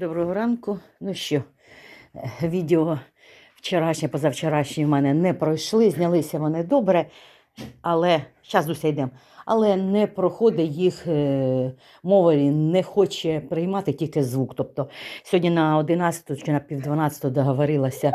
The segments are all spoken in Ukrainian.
Доброго ранку. Ну що, е, відео вчорашнє, позавчорашнє в мене не пройшли, знялися вони добре, але зараз усе. Але не проходить їх е, мова, не хоче приймати тільки звук. Тобто сьогодні на 11 чи на пів 12 договорилася.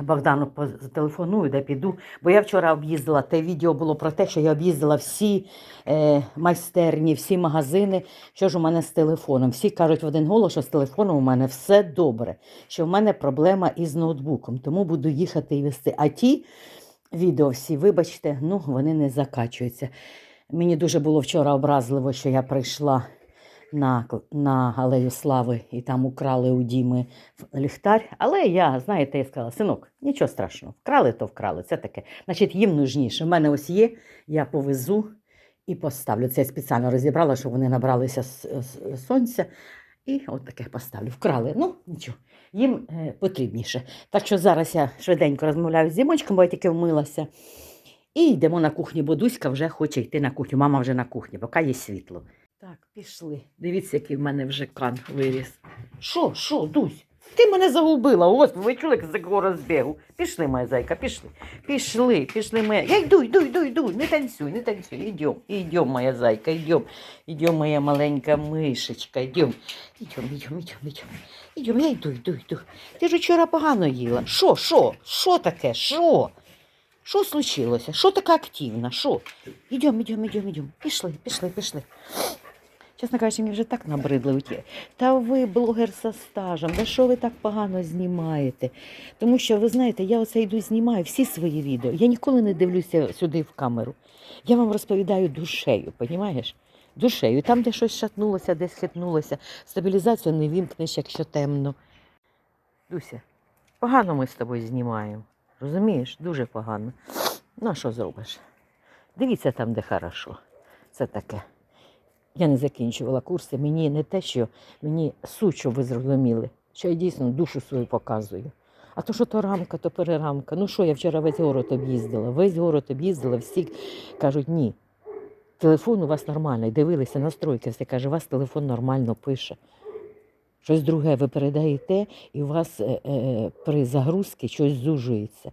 Богдану зателефоную, де піду. Бо я вчора об'їздила, те відео було про те, що я об'їздила всі е, майстерні, всі магазини. Що ж у мене з телефоном? Всі кажуть в один голос, що з телефоном у мене все добре, що в мене проблема із ноутбуком, тому буду їхати і вести. А ті відео всі, вибачте, ну вони не закачуються. Мені дуже було вчора образливо, що я прийшла на, на Алею Слави і там украли у Діми ліхтар. Але я, знаєте, я сказала, синок, нічого страшного, вкрали, то вкрали. Це таке. Значить, їм нужніше. У мене ось є, я повезу і поставлю. Це я спеціально розібрала, щоб вони набралися сонця. І от таке поставлю. Вкрали. Ну, нічого, їм е, потрібніше. Так що зараз я швиденько розмовляю з Дімочком, бо я тільки вмилася. І йдемо на кухню, бо Дуська вже хоче йти на кухню. Мама вже на кухні, поки є світло. Так, пішли. Дивіться, який в мене вже кан виріс. Що, що, Дусь? Ти мене загубила. Ось, ви чули, з якого розбігу. Пішли, моя зайка, пішли. Пішли, пішли, моя. Я йду, йду, йду, йду. Не танцюй, не танцюй. Йдем, йдем, моя зайка, йдем. Йдем, моя маленька мишечка, йдем. Йдем, йдем, йдем, йдем. Йдем, я йду, йду, йду. Ти ж вчора погано їла. Що, що? Що таке? Що? Що случилося? Що така активна? Що? Йдем, йдем, йдем, йдем. Пішли, пішли, пішли. Чесно кажучи, мені вже так набридли уті. Та ви блогер со стажем, да що ви так погано знімаєте? Тому що, ви знаєте, я оце йду знімаю всі свої відео. Я ніколи не дивлюся сюди в камеру. Я вам розповідаю душею, понімаєш? Душею. Там, де щось шатнулося, десь хитнулося, стабілізацію не вімкнеш, якщо темно. Дуся, погано ми з тобою знімаємо. Розумієш? Дуже погано. Ну, а що зробиш? Дивіться там, де хорошо. Це таке. Я не закінчувала курси. Мені не те, що мені суть, ви зрозуміли, що я дійсно душу свою показую. А то, що то рамка, то перерамка. Ну що, я вчора весь город об'їздила, весь город об'їздила, всі кажуть, ні. Телефон у вас нормальний, дивилися настройки, все каже, у вас телефон нормально пише. Щось друге ви передаєте, і у вас е, е, при загрузці щось зужується.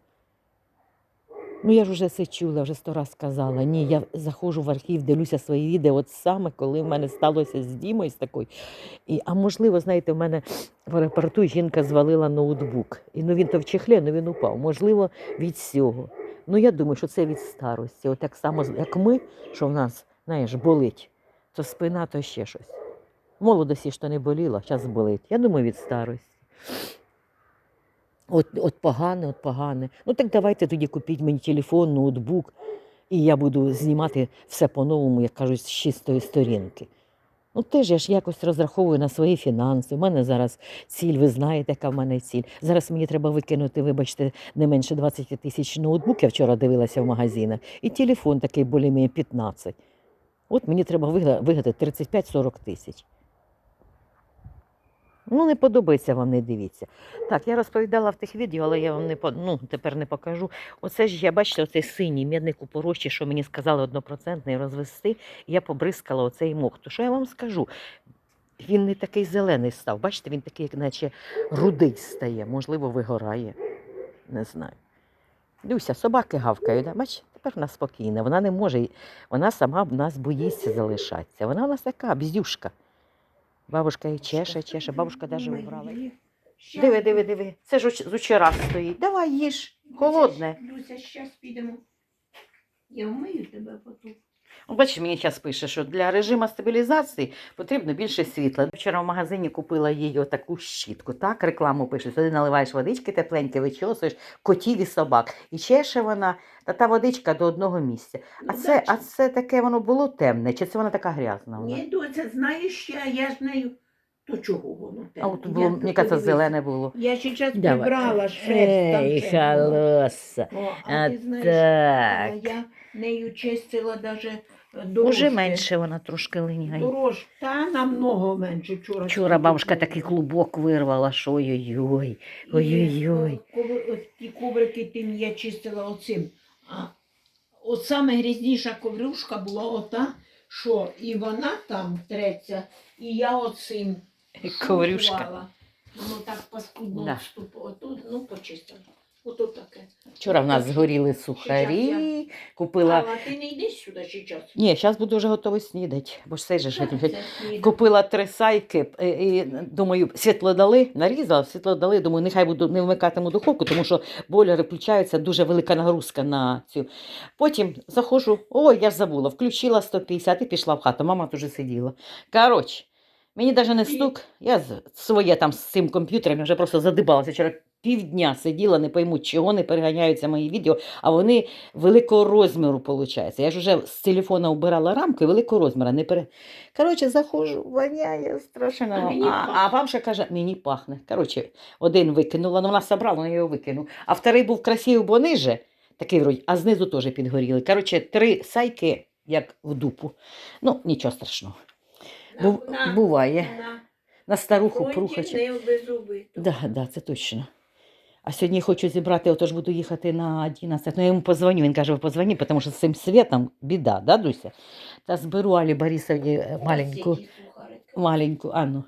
Ну, я ж вже це чула, вже сто раз сказала. Ні, я заходжу в архів, дивлюся свої відео, от саме коли в мене сталося з Дімою з такою. І, а можливо, знаєте, в мене в аеропорту жінка звалила ноутбук. І ну він то в чехлі, ну він упав. Можливо, від цього. Ну, я думаю, що це від старості. От так само, як ми, що в нас, знаєш, болить, то спина, то ще щось. В молодості ж то не боліло, зараз болить. Я думаю, від старості. От, от погане, от погане. Ну так давайте тоді купіть мені телефон, ноутбук, і я буду знімати все по-новому, як кажуть, з чистої сторінки. Ну теж я ж якось розраховую на свої фінанси. У мене зараз ціль, ви знаєте, яка в мене ціль. Зараз мені треба викинути, вибачте, не менше 20 тисяч ноутбук, я вчора дивилася в магазинах, і телефон такий більш 15. От мені треба вигадати 35-40 тисяч. Ну, не подобається вам, не дивіться. Так, я розповідала в тих відео, але я вам не ну, тепер не покажу. Оце ж я бачите, оцей синій мідний купорощі, що мені сказали однопроцентний розвести, я побризкала оцей мох. То що я вам скажу? Він не такий зелений став. Бачите, він такий, як наче рудий стає, можливо, вигорає. Не знаю. Дивіться, собаки гавкають. Да? Бач, тепер вона спокійна. Вона не може, вона сама в нас боїться залишатися. Вона у нас така бздюшка. Бабушка і чеше, чеше. Бабушка навіть убрала. Диви, диви, диви. Це ж з учора стоїть. Давай їж. Холодне. Люся, зараз підемо. Я вмию тебе потім. О, Бачиш, мені зараз пише, що для режиму стабілізації потрібно більше світла. Вчора в магазині купила їй отаку щітку. Так, рекламу пише. Сюди наливаєш водички тепленькі, вичосуєш котів і собак. І чеше вона, та та водичка до одного місця. А Ну, це, а це таке воно було темне, чи це вона така грязна? Вона? Ні, доця, знаєш, я, я ж нею. То чого воно А от було, мені кажеться, зелене було. Я ще час Давай. прибрала шерсть там Ей, ще було. халоса. О, а, А ти знаєш, так. я нею чистила даже дорожки. Уже менше вона трошки линяє. Дорож, та намного менше вчора. Вчора бабушка такий клубок вирвала, що ой-ой-ой. І, Ой-ой-ой. о, коври- ось Ті коврики тим я чистила оцим. А от саме грізніша коврюшка була ота, що і вона там треться, і я оцим Коврюшка. Воно так паскудно Да. Отут, ну, почистила. Отут таке. Вчора в нас згоріли сухарі, купила. А ти не йдеш сюди ще час? Ні, зараз буду вже готова снідати, бо ж цей же ж. Купила три сайки е, і, думаю, світло дали, нарізала, світло дали, думаю, нехай буду не вмикатиму духовку, тому що бойлери включаються, дуже велика нагрузка на цю. Потім заходжу, ой, я ж забула, включила 150 і пішла в хату. Мама вже сиділа. Коротше, мені навіть не стук, я своє там з цим комп'ютером я вже просто задибалася. Вчора півдня сиділа, не пойму, чого не переганяються мої відео, а вони великого розміру, виходить. Я ж вже з телефона вбирала рамку і великого розміру. Не пере... Коротше, заходжу, воняє страшно. А А, а ще каже, мені пахне. Коротше, один викинула, ну вона собрала, я його викину. А вторий був красивий, бо ниже, такий вроді, а знизу теж підгоріли. Коротше, три сайки, як в дупу. Ну, нічого страшного. Бу- На- буває. на На старуху прухаче. Да, да, це точно. А сьогодні хочу зібрати, отож буду їхати на 11. Ну, я йому позвоню, він каже, позвоні, тому що з цим світом біда, да, Дуся? Та зберу Алі Борисовні е, маленьку, маленьку Анну.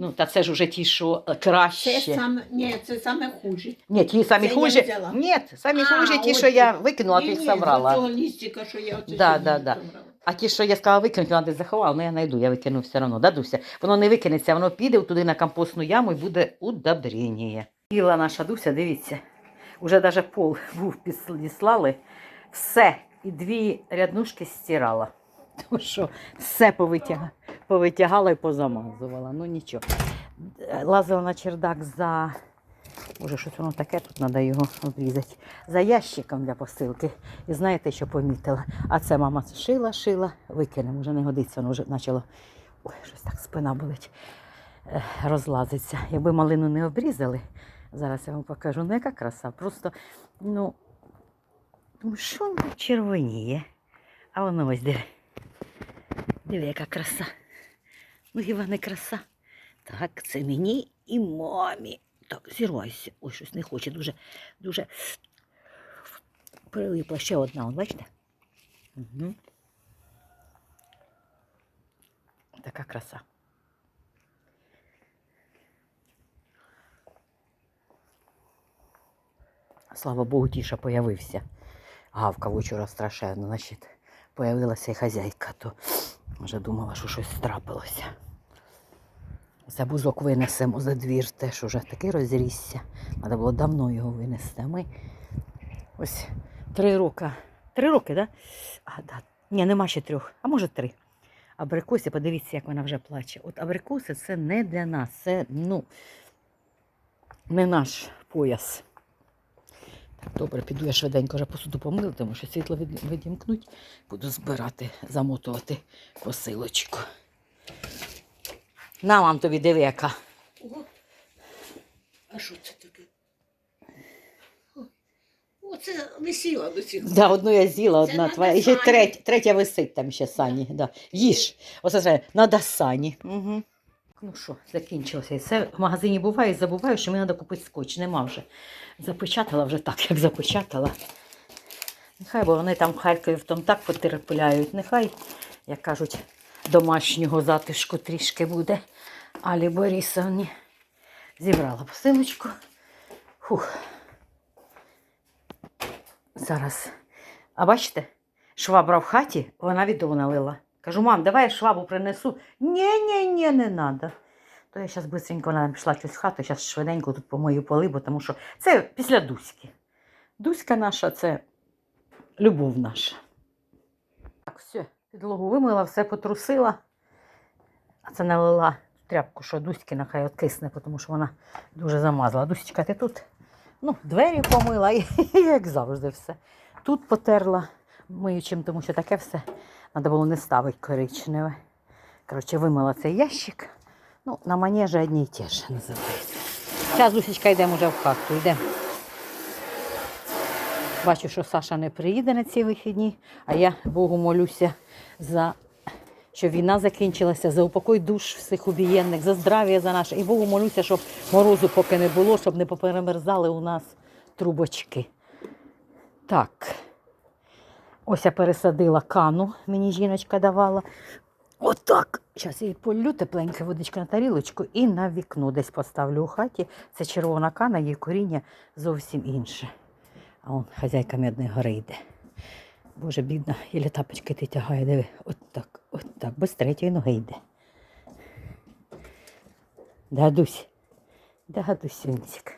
Ну, та це ж уже ті, що е, краще. Це саме, ні, це саме хуже. Ні, ті самі Це я хуже. взяла. Ні, самі А, хуже, ті, ось що я викинула, ти їх забрала. з лістика, що я оце Да, да, да. А ті, що я сказала викинути, вона десь заховала, ну я знайду, я викину все одно, да, Дуся? Воно не викинеться, воно піде туди на компостну яму і буде удобрення. Іла наша Дуся, дивіться, уже навіть пол був підслали, все, і дві ряднушки стирала. Тому що все повитягала, повитягала і позамазувала. Ну нічого. Лазила на чердак за. Може, щось воно таке, тут треба його обрізати. За ящиком для посилки. І знаєте, що помітила? А це мама шила, шила, викинемо, вже не годиться, воно вже почало. Ой, щось так спина болить. Е, Розлазиться. Якби малину не обрізали, зараз я вам покажу, ну яка краса. Просто, ну, ну що воно червоніє? А воно ось диви. Диви, яка краса. Ну, хіба краса? Так, це мені і мамі. Так, зірвайся. Ой, щось не хоче. Дуже, дуже прилипла ще одна, от бачите? Угу. Така краса. Слава Богу, тіша появився. Гавкав учора страшенно, значить, появилася і хазяйка, то вже думала, що щось трапилося. За бузок винесемо за двір, теж уже такий розрісся. Треба було давно його винести. Ми ось три роки. Три роки, так? Да? А, да. Ні, нема ще трьох, а може три. Абрикосі, подивіться, як вона вже плаче. От абрикоси це не для нас, це ну, не наш пояс. Добре, піду я швиденько вже посуду помила, тому що світло відімкнуть. Буду збирати, замотувати посилочку. На вам тобі диви, яка. Ого. А що це таке? О, Оце висіла до цих. Да, одну я з'їла, Це одна надо твоя. Ще Сані. третя, третя висить там ще Сані. Да. Їж. Оце це надо Сані. Угу. Ну що, закінчилося. І Це в магазині буває, забуваю, що мені треба купити скотч. Нема вже. Запечатала вже так, як запечатала. Нехай, бо вони там в Харкові в так потерпляють. Нехай, як кажуть, домашнього затишку трішки буде. Алі Борисовні. Зібрала посилочку. Фух. Зараз. А бачите, швабра в хаті, вона відео налила. Кажу, мам, давай я швабру принесу. Ні, ні, ні, не треба. То я зараз швидко пішла щось в хату, зараз швиденько тут помию поли, бо тому що це після Дуськи. Дуська наша це любов наша. Так, все, підлогу вимила, все потрусила. А це налила тряпку, що Дуськи нехай откисне, тому що вона дуже замазала. Дусечка, ти тут? Ну, двері помила і як завжди все. Тут потерла миючим, тому що таке все треба було не ставити коричневе. Коротше, вимила цей ящик. Ну, на манежі одні й ті ж називається. Зараз, Дусечка, йдемо вже в хату. Йдемо. Бачу, що Саша не приїде на ці вихідні, а я Богу молюся за щоб війна закінчилася, за упокой душ всіх убієнних, за здрав'я за наше. І Богу молюся, щоб морозу поки не було, щоб не поперемерзали у нас трубочки. Так. Ось я пересадила кану, мені жіночка давала. Отак. Зараз її полю тепленьке водичка на тарілочку і на вікно десь поставлю у хаті. Це червона кана, її коріння зовсім інше. А он хазяйка Медної гори йде. Боже, бідна, і тапочки ти тягає, диви. От так, от так, без третьої ноги йде. Дадусь. Дадусь, Сюнцик.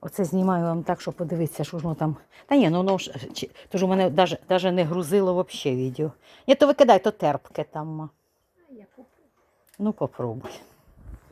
Оце знімаю вам так, щоб подивитися, що ж воно там. Та ні, ну воно ж чи- то у мене навіть не грузило взагалі відео. Ні, то викидай, то терпке там. Ну, попробуй.